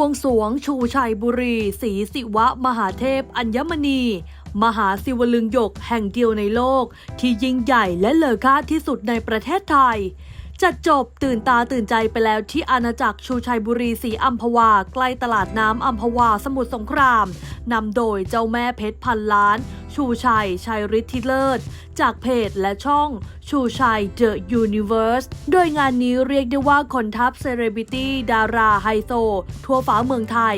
วงสวง ชูชัยบุรีศรีสิวะ มหาเทพ อัญมณี มหาศิวลึงหยกแห่งเดียวในโลก ที่ยิ่งใหญ่และเลอค่าที่สุดในประเทศไทย จัดจบตื่นตาตื่นใจไปแล้วที่อาณาจักรชูชัยบุรีศรีอัมพวา ใกล้ตลาดน้ำอัมพวาสมุทรสงครามนำโดยเจ้าแม่เพชรพันล้าน ชูชัยชัยฤทธิเลิศ จากเพจและช่อง ชูชัย The Universe โดยงานนี้เรียกได้ว่าคนทัพเซเลบริตี้ดาราไฮโซ ทั่วฟ้าเมืองไทย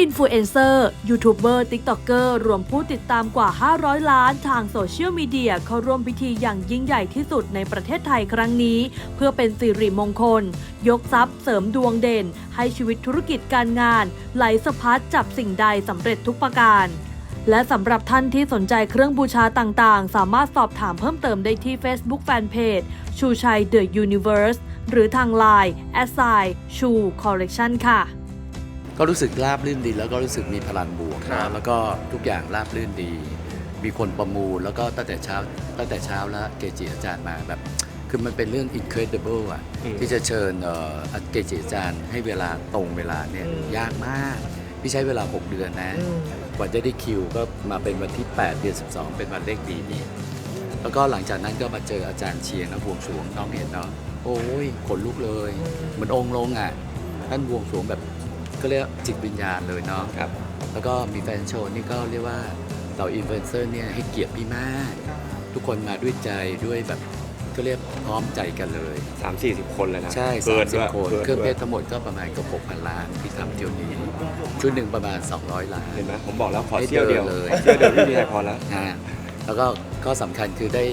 อินฟลูเอนเซอร์ ยูทูบเบอร์ ติ๊กต็อกเกอร์ รวมผู้ติดตามกว่า 500 ล้านทางโซเชียลมีเดียเข้าร่วมพิธีอย่างยิ่งใหญ่ที่สุดในประเทศไทยครั้งนี้ เพื่อเป็นสิริมงคล ยกทรัพย์เสริมดวงเด่น ให้ชีวิตธุรกิจการงาน ไหลสะพัดจับสิ่งใดสำเร็จทุกประการ และสำหรับท่านที่สนใจเครื่องบูชาต่างๆ สามารถสอบถามเพิ่มเติมได้ที่ Facebook Fanpage ชูชัย The Universe หรือทาง Line a s s i ชูคอลเล c t ชันค่ะ ก็รู้สึกราบรื่นดีแล้วก็รู้สึกมีพลังบวกครับนะแล้วก็ทุกอย่างราบรื่นดี มีคนประมูลแล้วก็ตั้งแต่เช้าตั้งแต่เช้าแล้วเกจิอาจารย์มาแบบ คือมันเป็นเรื่อง incredible อะอืมที่จะเชิญเอ่อเกจิอาจารย์ให้เวลาตรงเวลาเนี่ยอืมยากมาก พี่ใช้เวลา 6 เดือนนะ กว่าจะได้คิวก็มาเป็นวันที่ 8 เดือน 12 เป็นวันเลขดีนี่แล้วก็หลังจากนั้นก็มาเจออาจารย์เชียงนะบวงสรวงน้องเห็นเนาะโอ้ยขนลุกเลยเหมือนองค์ลงอะท่านบวงสรวงแบบก็เรียกจิตวิญญาณเลยเนาะครับ แล้วก็มีแฟนโชว์นี่ก็เรียกว่าเหล่าอินฟลูเอนเซอร์เนี่ยให้เกียรติพี่มาก ทุกคนมาด้วยใจด้วยแบบ ก็เรียกพร้อมใจกันเลย สามสี่สิบคนเลยนะใช่เกินสิด้บวยคนกินเครื่องเพด้วยชรทั้งหมดก็ประมาณเกับ6,000ล้านที่ทำเที่ยวนี้ชุดหนึ่งประมาณ 200 ล้าน เห็นไหมผมบอกแล้วขอให้เที่ยวเดียวเดินเลย เที่ยวเดียวพี่มีอะไรพอแล้วฮะแล้วก็ก็สำคัญคือได้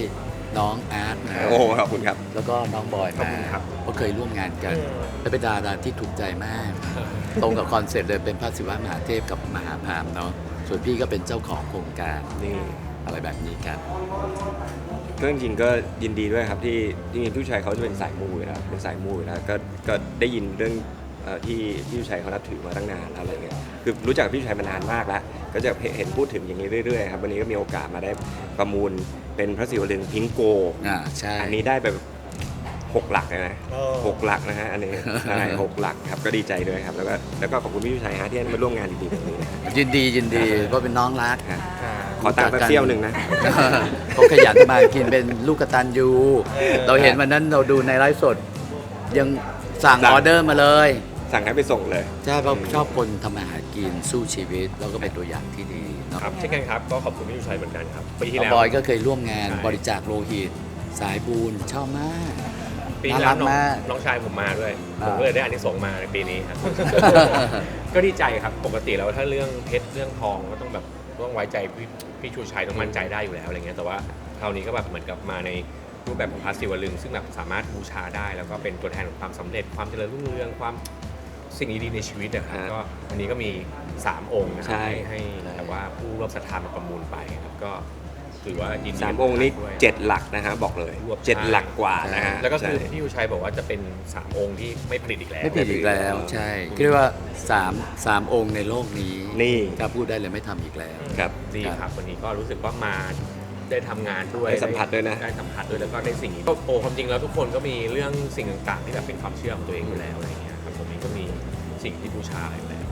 น้องอาร์ตมา โอ้ขอบคุณครับ แล้วก็น้องบอยขอบมาคุณครับ เพราะเคยร่วมงานกัน และเป็นดาราที่ถูกใจมาก ตรงกับคอนเซ็ปต์เลยเป็นพระศิวะมหาเทพกับมหาพรามเนาะส่วนพี่ก็เป็นเจ้าของโครงการ นี่ อะไรแบบนี้ครับก็จริงๆก็ยินดีด้วยครับที่จริงๆพี่ชัยเขาจะเป็นสายมูอยู่แล้วเป็นสายมูอยู่แล้วก็ก็ได้ยินเรื่องเอ่อที่พี่ชัยเขานับถือมาตั้งนานแล้วอะไรเงี้ยคือรู้จักพี่ชัยมานานมากแล้ว ก็จะเห็นพูดถึงอย่างนี้เรื่อยๆครับวันนี้ก็มีโอกาสมาได้ประมูลเป็นพระศิวลึงพิงโก อ่าใช่ อันนี้ได้ไปหกหลักเลยนะหกหลักนะฮะอันนี้ ใช่หกหลักครับก็ดีใจด้วยครับ แล้วก็แล้วก็ขอบคุณพี่ชัยฮะที่ให้มาร่วมงานดีๆแบบนี้นะ ยินดียินดีเพราะเป็นน้องรักฮะ ขอตังค์แป๊บเซี่ยวหนึ่งนะเขาขยันมากินเป็นลูกกระตันยูเราเห็นวันนั้นเราดูในไลฟ์สด ยังสั่งสั่งออเดอร์มาเลย สั่งให้ไปส่งเลย ใช่เพราะชอบคนทำอาหารกินสู้ชีวิต แล้วก็เป็นตัวอย่างที่ดีเนาะครับเช่นกันครับก็ขอบคุณพี่ชูชัยเหมือนกันครับปีที่น้องแล้วบอยก็เคยร่วมงานใช่บริจาคโลหิต สายบูญชอบมากปีที่แล้วน้องน่ารักมากน้องชายผมมาด้วยอ่าผมก็เลยได้อันนี้ส่งส์มาในปีนี้ครับ ก็ดีใจครับ ปกติแล้วถ้าเรื่องเพชรเรื่องทองก็ต้องแบบ ต้องไว้ใจพี่พี่ชูชัยต้องมั่นใจได้อยู่แล้วอะไรเงี้ยแต่ว่าคราวนี้ก็แบบเหมือนกับมาในรูปแบบของพระศิวลึง ซึ่งแบบสามารถบูชาได้ แล้วก็เป็นตัวแทนของความสำเร็จความเจริญรุ่งเรืองความสิ่งดีๆในชีวิตนะครับฮะก็วันนี้ก็มีสามองค์นะครัใช่บให้ให้แต่ว่าผู้ร่วมศรัทธามาประมูลไปครับก็ถือว่ายินดีสามองค์นี้ด้วย เจ็ดหลักนะฮะบอกเลยรวบ เจ็ดหลักกว่านะฮะแล้วก็คือใช่ พี่ยูชัยบอกว่าจะเป็น 3 องค์ที่ไม่ผลิตอีกแล้ว ไม่ผิดอีกแล้ว ใช่เรียกว่า สามสามองค์ในโลกนี้นี่ ถ้าพูดได้เลยไม่ทำอีกแล้ว ครับดีครับ วันนี้ก็รู้สึกว่ามาได้ทำงานด้วยได้สัมผัสด้วยนะ ได้สัมผัสด้วยแล้วก็ได้สิ่งนี้ก็โอ้ความจริงแล้วทุกคนก็มีเรื่องสิ่งต่างๆ ที่แบบเป็นความเชื่อของตัวเองอยู่แล้วอะไรเงี้ยครับผมเองก็มีสิ่งที่บูชาอยู่แล้ว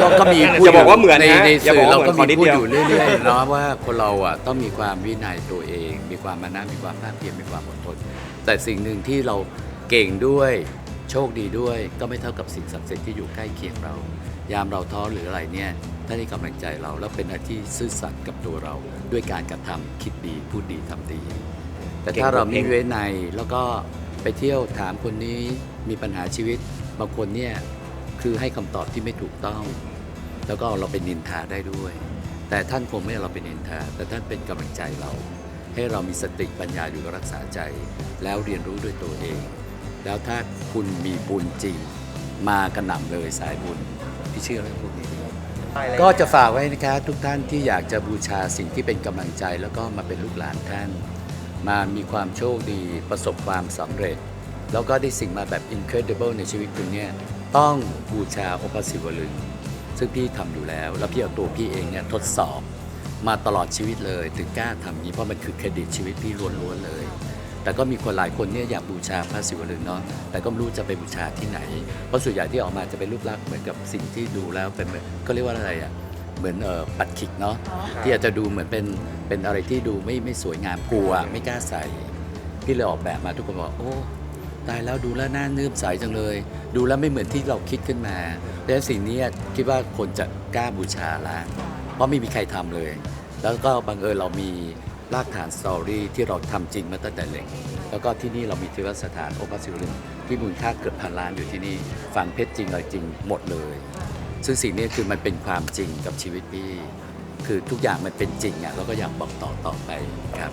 ก็ก็มีอย่าบอกว่าเหมือนในนะในอย่าบสื่อกอว่าเราเหมือนก็ขอนิมีดพูดเดียว อยู่เรื่อยๆเนาะว่าคนเราอะต้องมีความวินัยตัวเอง มีความมานะมีความภาคเพียรมีความอดทนแต่สิ่งหนึ่งที่เราเก่งด้วย โชคดีด้วยก็ไม่เท่ากับสิ่งศักดิ์สิทธิ์ที่อยู่ใกล้เคียงเรา ยามเราท้อหรืออะไรเนี่ยถ้าได้กำลังใจเราแล้วเป็นอาที่ซื่อสัตย์กับตัวเรา ด้วยการกระทำคิดดีพูดดีทำดี แต่ถ้าเราไม่วินัยแล้วก็ไปเที่ยวถามคนนี้มีปัญหาชีวิตบางคนเนี่ยคือให้คำตอบที่ไม่ถูกต้อง แล้วก็เราเป็นนินทาได้ด้วย แต่ท่านคงไม่เอาเราเป็นนินทา แต่ท่านเป็นกำลังใจเรา ให้เรามีสติปัญญาอยู่รักษาใจ แล้วเรียนรู้ด้วยตัวเอง แล้วถ้าคุณมีบุญจริง มากระหน่ำเลยสายบุญพี่เชื่อเรื่องพวกนี้ดีก็จะฝากไว้นะคะทุกท่านที่อยากจะบูชาสิ่งที่เป็นกำลังใจแล้วก็มาเป็นลูกหลานท่าน มามีความโชคดีประสบความสำเร็จ แล้วก็ได้สิ่งมาแบบ incredible ในชีวิตคุณเนี่ยต้องบูชาองค์พระศิวลึงซึ่งพี่ทำอยู่แล้ว แล้วพี่เอาตัวพี่เองเนี่ยทดสอบมาตลอดชีวิตเลย ถึงกล้าทำนี้เพราะมันคือเครดิตชีวิตพี่ล้วนๆเลย แต่ก็มีคนหลายคนเนี่ยอยากบูชาพระศิวลึงเนาะแต่ก็ไม่รู้จะไปบูชาที่ไหน เพราะส่วนใหญ่ที่ออกมาจะเป็นรูปลักษณ์เหมือนกับสิ่งที่ดูแล้วเป็นเหมือนก็เรียกว่าอะไรอะเหมือนเอ่อปัดขิกเนาะที่อาจจะดูเหมือนเป็นเป็นอะไรที่ดูไม่ไม่สวยงามกลัวไม่กล้าใส่พี่เลยออกแบบมาทุกคนบอกโอ้ตายแล้วดูแล้วน่าเนื่อมใสจังเลย ดูแล้วไม่เหมือนที่เราคิดขึ้นมาและสิ่งนี้คิดว่าคนจะกล้าบูชาละเพราะไม่มีใครทำเลย แล้วก็บังเอิญเรามี รากฐานสตอรี่ที่เราทำจริงมาตั้งแต่เล็ก แล้วก็ที่นี่เรามีเทวสถานโอปัสิวลึงที่มูลค่าเกือบพันล้านอยู่ที่นี่ฝังเพชรจริงอะไรจริงหมดเลย ซึ่งสิ่งนี้คือมันเป็นความจริงกับชีวิตพี่ คือทุกอย่างมันเป็นจริงอะเราก็อยากบอกต่อต่อไปครับ